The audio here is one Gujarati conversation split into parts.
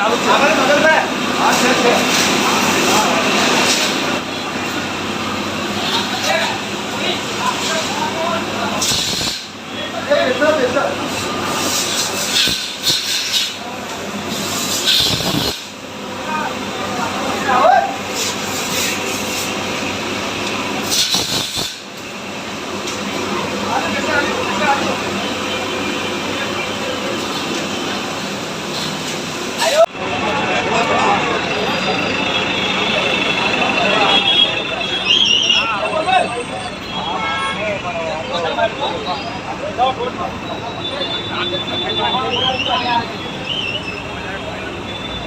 ચાલુ તેથી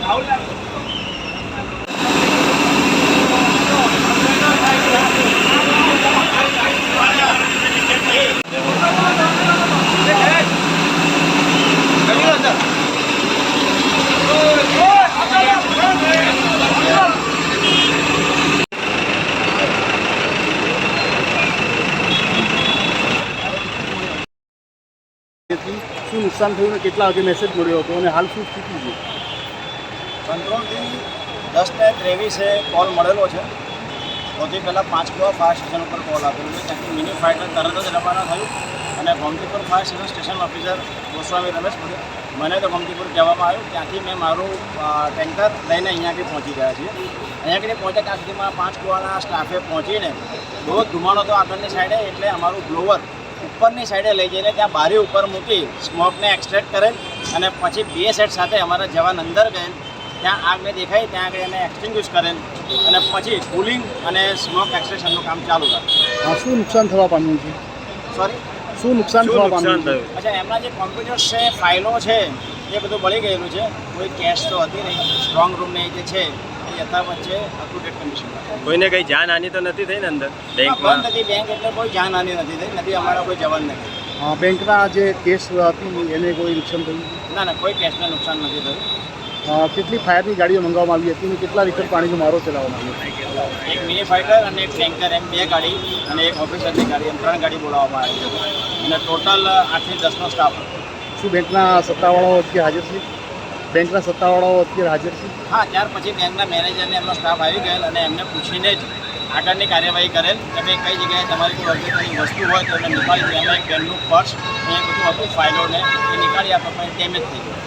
શું નુકસાન થયું ને કેટલા વાગે મેસેજ મળ્યો હતો અને હાલ શું સ્થિતિ છે? કંટ્રોલથી દસ ને ત્રેવીસે કોલ મળેલો છે. સૌથી પહેલાં પાંચ કુવા ફાયર સ્ટેશન ઉપર કોલ આપેલો છે, ત્યાંથી મિની ફાઇટર તરત જ રવાના થયું અને Gomtipur fire station station officer Goswami Ramesh મને તો ગોમતીપુર કહેવામાં આવ્યું, ત્યાંથી મેં મારું ટેન્કર લઈને અહીંયા આગળ પહોંચી ગયા છીએ. અહીંયા આગળ પહોંચ્યા ત્યાં સુધીમાં પાંચ કુવાના સ્ટાફે પહોંચીને બહુ ધુમાડો તો આગળની સાઈડે એટલે અમારું બ્લોવર ઉપરની સાઈડે લઈ જઈને ત્યાં બારી ઉપર મૂકી સ્મોકને એક્સટ્રેક્ટ કરેલ અને પછી બે સેટ સાથે અમારા જવાન અંદર ગયેલ. ત્યાં આગને દેખાઈ ત્યાં આગળ એને એક્સટિંગ્યુશ કરેલ. અને પછી કુલિંગ અને સ્મોક એક્સટ્રેક્શનનું કામ ચાલુ કરે હા શું નુકસાન થવા પામ્યું છે? સોરી શું નુકસાન થવા પામ્યું અચ્છા એમના જે કોમ્પ્યુટર્સ છે ફાઇલો છે એ બધું બળી ગયેલું છે. કોઈ કેશ તો હતી નહીં. સ્ટ્રોંગ રૂમને જે છે યથાવત છે અપ ટુ ડેટ કન્ડિશનમાં કોઈને કઈ જાનહાની તો નથી થઈ ને અંદર? બેંકમાં નથી બેંક એટલે કોઈ જાનહાની નથી થઈ નથી અમારા કોઈ જવાન નથી. હા, બેંકના જે કેસ હતી એને કોઈ નુકસાન થયું? ના ના કોઈ કેશને નુકસાન નથી થયું. કેટલી ફાયરની ગાડીઓ મંગાવવામાં આવી હતી અને કેટલા લીટર પાણીનો મારો ચલાવવામાં આવ્યો એક મિની ફાઇટર અને એક ટેન્કર એમ બે ગાડી અને એક ઓફિસરની ગાડી એમ ત્રણ ગાડી બોલાવવામાં આવી હતી. અને ટોટલ આઠથી દસનો સ્ટાફ હતો. શું બેંકના સત્તાવાળો હાજર છે? બેંકના સત્તાવાળાઓ અત્યારે હાજર છે? હા, ત્યાર પછી બેંકના મેનેજરને એમનો સ્ટાફ આવી ગયેલ અને એમને પૂછીને જ આગળની કાર્યવાહી કરેલ. ભાઈ કઈ જગ્યાએ તમારી કોઈ અગત્યની વસ્તુ હોય તો એમને નિકાળી એમાં એક બેનનું પર્સ એ બધું હતું ફાઇલોને એ નીકાળી આપવા પણ ડેમેજ થઈ ગયું.